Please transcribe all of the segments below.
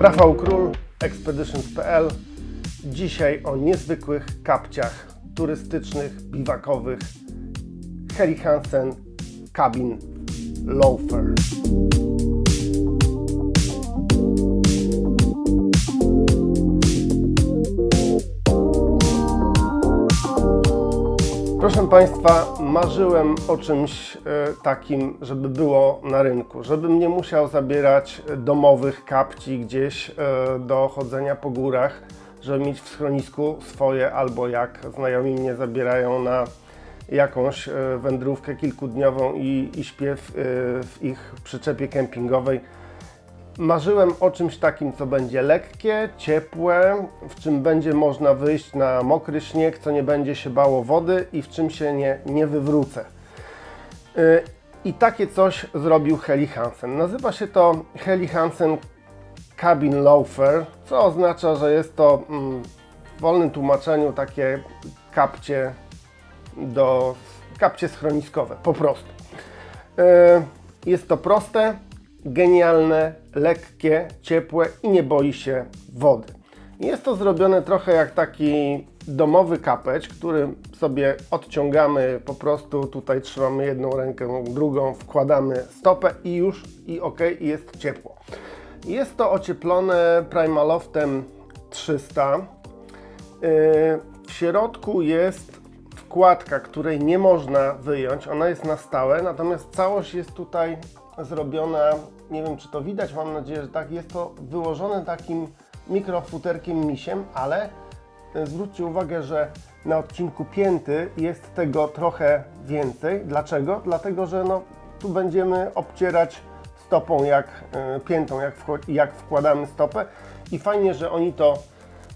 Rafał Król, Expeditions.pl. Dzisiaj o niezwykłych kapciach turystycznych, biwakowych Helly Hansen Cabin Loafer. Proszę Państwa, marzyłem o czymś e, takim, żeby było na rynku, żebym nie musiał zabierać domowych kapci gdzieś e, do chodzenia po górach, żeby mieć w schronisku swoje, albo jak znajomi mnie zabierają na jakąś e, wędrówkę kilkudniową i, i śpię w, e, w ich przyczepie kempingowej. Marzyłem o czymś takim, co będzie lekkie, ciepłe, w czym będzie można wyjść na mokry śnieg, co nie będzie się bało wody i w czym się nie, nie wywrócę. Yy, I takie coś zrobił Heli Hansen. Nazywa się to Heli Hansen Cabin Loafer, co oznacza, że jest to mm, w wolnym tłumaczeniu takie kapcie do kapcie schroniskowe, po prostu. Yy, Jest to proste, genialne, lekkie, ciepłe i nie boi się wody. Jest to zrobione trochę jak taki domowy kapeć, który sobie odciągamy po prostu, tutaj trzymamy jedną rękę, drugą, wkładamy stopę i już, i ok, jest ciepło. Jest to ocieplone Primaloftem 300. Yy, W środku jest wkładka, której nie można wyjąć, ona jest na stałe, natomiast całość jest tutaj zrobiona, nie wiem czy to widać, mam nadzieję, że tak, jest to wyłożone takim mikrofuterkiem misiem, ale e, zwróćcie uwagę, że na odcinku pięty jest tego trochę więcej. Dlaczego? Dlatego, że no, tu będziemy obcierać stopą jak e, piętą, jak, jak wkładamy stopę i fajnie, że oni to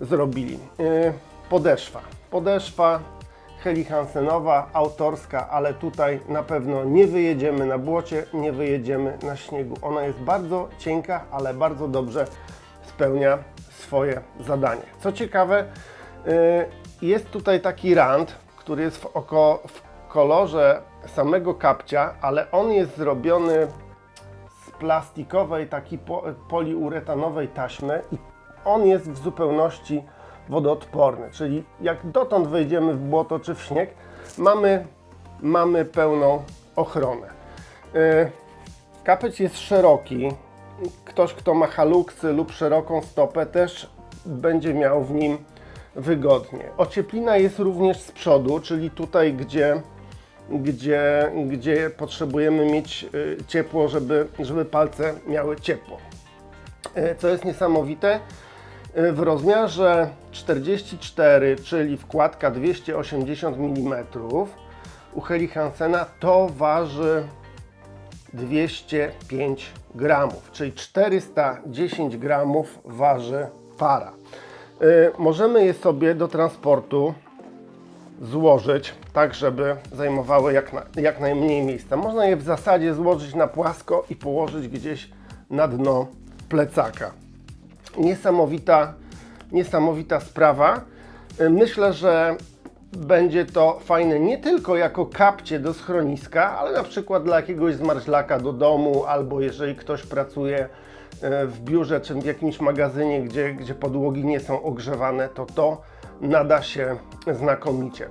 zrobili. E, Podeszwa. Podeszwa Heli Hansenowa, autorska, ale tutaj na pewno nie wyjedziemy na błocie, nie wyjedziemy na śniegu. Ona jest bardzo cienka, ale bardzo dobrze spełnia swoje zadanie. Co ciekawe, y, jest tutaj taki rand, który jest w, oko, w kolorze samego kapcia, ale on jest zrobiony z plastikowej, takiej po, poliuretanowej taśmy i on jest w zupełności wodoodporny, czyli jak dotąd wejdziemy w błoto czy w śnieg, mamy, mamy pełną ochronę. Yy, Kapeć jest szeroki. Ktoś, kto ma haluksy lub szeroką stopę, też będzie miał w nim wygodnie. Ocieplina jest również z przodu, czyli tutaj, gdzie, gdzie, gdzie potrzebujemy mieć y, ciepło, żeby, żeby palce miały ciepło. Y, Co jest niesamowite, y, w rozmiarze 44, czyli wkładka 280 mm, u Heli Hansena to waży 205 gramów, czyli 410 gramów waży para. Y, możemy je sobie do transportu złożyć tak, żeby zajmowały jak, na, jak najmniej miejsca. Można je w zasadzie złożyć na płasko i położyć gdzieś na dno plecaka. Niesamowita, niesamowita sprawa. Y, Myślę, że będzie to fajne nie tylko jako kapcie do schroniska, ale na przykład dla jakiegoś zmarzlaka do domu, albo jeżeli ktoś pracuje e, w biurze czy w jakimś magazynie, gdzie, gdzie podłogi nie są ogrzewane, to to nada się znakomicie.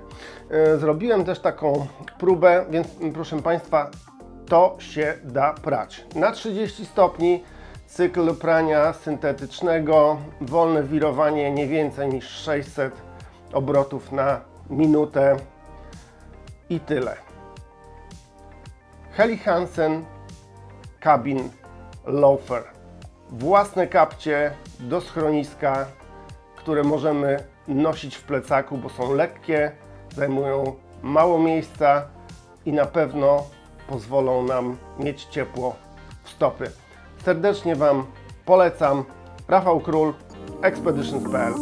E, Zrobiłem też taką próbę, więc proszę Państwa, to się da prać. Na 30 stopni cykl prania syntetycznego, wolne wirowanie nie więcej niż 600 obrotów na minutę i tyle. Heli Hansen Cabin Loafer. Własne kapcie do schroniska, które możemy nosić w plecaku, bo są lekkie, zajmują mało miejsca i na pewno pozwolą nam mieć ciepło w stopy. Serdecznie Wam polecam. Rafał Król, Expeditions.pl